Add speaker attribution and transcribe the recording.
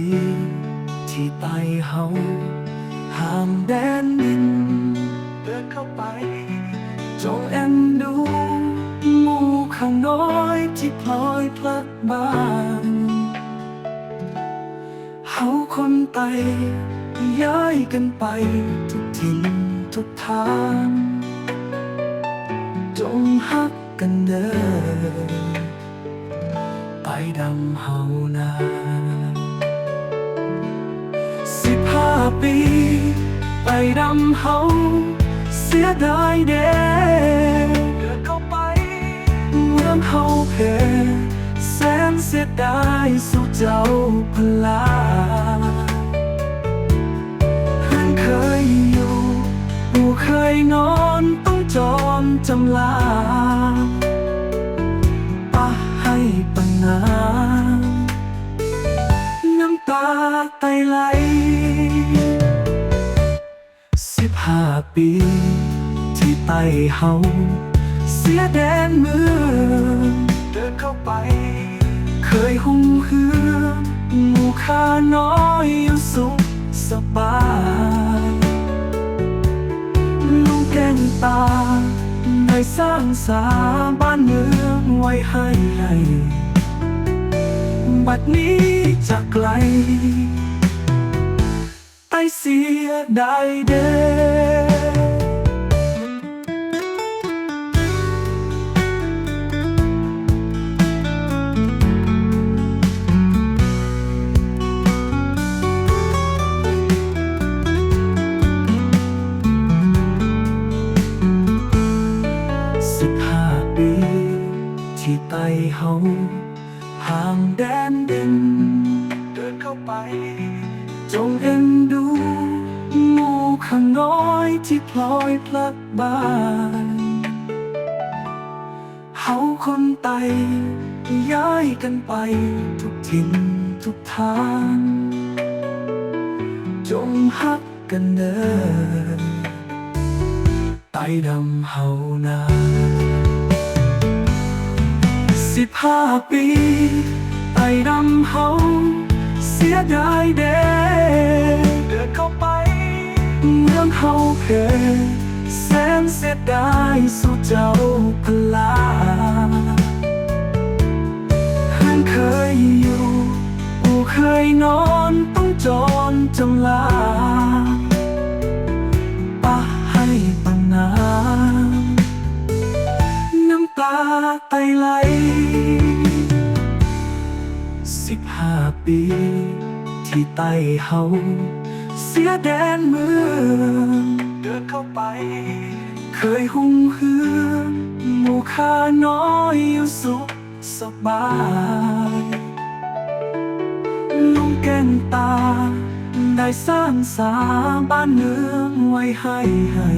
Speaker 1: ี ที่ไต่เฮาห่างแดนดินเดินเข้าไป จงเอ็นดูหมู่ข้างน้อยที่พลอยพลัดบ้านเฮาคนไตย้ายกันไปทุกทิศทุกทางจงฮักกันเด้อไปดำเฮานา ปี ไปดำเฮาเสียดายเด้เดินเข้าไป เมืองเฮาเพแสนเสียดายสู่เจ้าพลาเพื่อนเคยอยู่ผู้เคยนอนต้องจอมจำลาปะให้ปังน้ำน้ำตาไตไหล ห้าปี ที่ไต่เฮาเสียแดนเมืองเดินเข้าไป เคยหุ่มเฮือหมู่ข้าน้อยอยู่สุขสบายลุงแก้งตาได้สร้างสาบ้านเมืองไว้ให้ให้บัดนี้จากไกล ไตเสียดายเด้สิบห้าปี ที่ไต่เฮาห่างแดนดิน เดินเข้าไป จงเอ็นดู ข้างน้อยที่พลอยพลัดบ้านเฮาคนไตย้ายกันไปทุกทิศทุกทาง จงฮักกันเด้อไตดำเฮานาสิบห้าปีไตดำเฮาเสียดายเด้ เฮาเพแสนเสียดายสู่เจ้าพลาเพื่อนเคยอยู่ผู้เคยนอนต้องจอนจำลาปะให้ปังน้ำน้ำตาไตไหลสิบห้าปี ที่ไต่เฮาเสียแดนเมือง เดินเข้าไป เคยหุ่งเฮือหมู่ค่าน้อยอยู่สุขสบายลุงแก่งตา ได้สร้างสาบ้านเมืองไว้ให้ให้